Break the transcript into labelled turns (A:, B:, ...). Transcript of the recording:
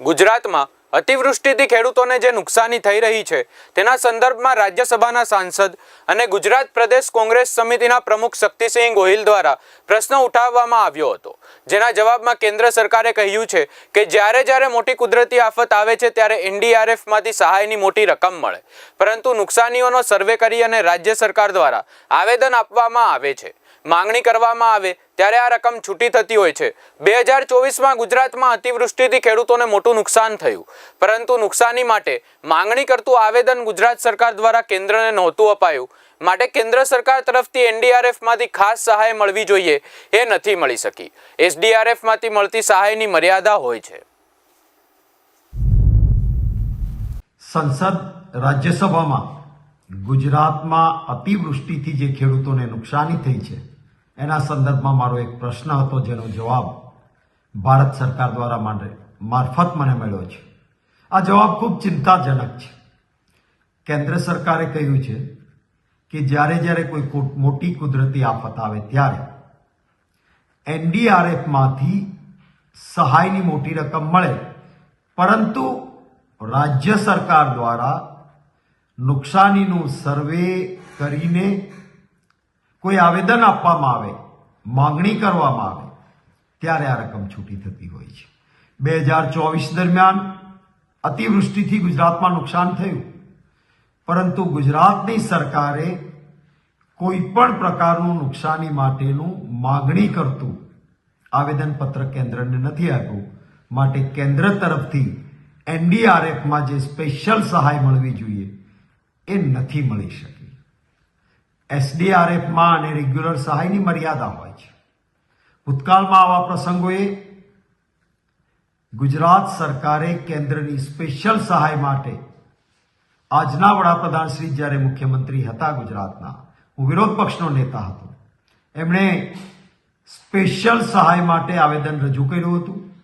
A: ગુજરાતમાં અતિવૃષ્ટિથી ખેડૂતોને જે નુકસાની થઈ રહી છે, તેના સંદર્ભમાં રાજ્યસભાના સાંસદ અને ગુજરાત પ્રદેશ કોંગ્રેસ સમિતિના પ્રમુખ શક્તિસિંહ ગોહિલ દ્વારા પ્રશ્ન ઉઠાવવામાં આવ્યો હતો. જેના જવાબમાં કેન્દ્ર સરકારે કહ્યું છે કે જ્યારે જ્યારે મોટી કુદરતી આફત આવે છે, ત્યારે એનડીઆરએફમાંથી સહાયની મોટી રકમ મળે. પરંતુ નુકસાનીઓનો સર્વે કરી અને રાજ્ય સરકાર દ્વારા આવેદન આપવામાં આવે છે. માંગણી કરવામાં આવે ત્યારે આ રકમ છૂટી થતી હોય છે. બે હજાર ચોવીસમાં ગુજરાતમાં અતિવૃષ્ટિથી ખેડૂતોને મોટું નુકસાન થયું. પરંતુ નુકસાની માટે માંગણી કરતું આવેદન ગુજરાત સરકાર દ્વારા કેન્દ્રને નહોતું અપાયું. માટે કેન્દ્ર સરકાર તરફથી એનડીઆરએફમાંથી ખાસ સહાય મળવી જોઈએ એ નથી મળી શકી. એસડીઆરએફમાંથી મળતી સહાયની મર્યાદા હોય છે.
B: સંસદ રાજ્યસભામાં ગુજરાતમાં અતિવૃષ્ટિથી જે ખેડૂતોને નુકસાની થઈ છે એના સંદર્ભમાં મારો એક પ્રશ્ન હતો જેનો જવાબ ભારત સરકાર દ્વારા માંડે મારફત મને મળ્યો છે. આ જવાબ ખૂબ ચિંતાજનક છે. કેન્દ્ર સરકારે કહ્યું છે કે જ્યારે જ્યારે કોઈ મોટી કુદરતી આફત આવે ત્યારે એનડીઆરએફમાંથી સહાયની મોટી રકમ મળે. પરંતુ રાજ્ય સરકાર દ્વારા નુકસાનીનું સર્વે કરીને કોઈ આવેદન આપવામાં આવે, માંગણી કરવામાં આવે, ત્યારે આ રકમ છૂટી થતી હોય છે. બે હજાર ચોવીસ દરમિયાન અતિવૃષ્ટિથી ગુજરાતમાં નુકસાન થયું. પરંતુ ગુજરાતની સરકારે કોઈ પણ પ્રકારનું નુકસાની માટેનું માગણી કરતું આવેદનપત્ર કેન્દ્રને નથી આપ્યું. માટે કેન્દ્ર તરફથી એનડીઆરએફમાં જે સ્પેશિયલ સહાય મળવી જોઈએ, એ નથી મળી શકી. એસડીઆરએફમાં અને રેગ્યુલર સહાયની મર્યાદા હોય છે. ભૂતકાળમાં આવા પ્રસંગોએ ગુજરાત સરકારે કેન્દ્રની સ્પેશિયલ સહાય માટે આજના વડાપ્રધાન શ્રી જ્યારે મુખ્યમંત્રી હતા ગુજરાતના, હું વિરોધ પક્ષનો નેતા હતો. એમણે સ્પેશિયલ સહાય માટે આવેદન રજૂ કર્યું હતું.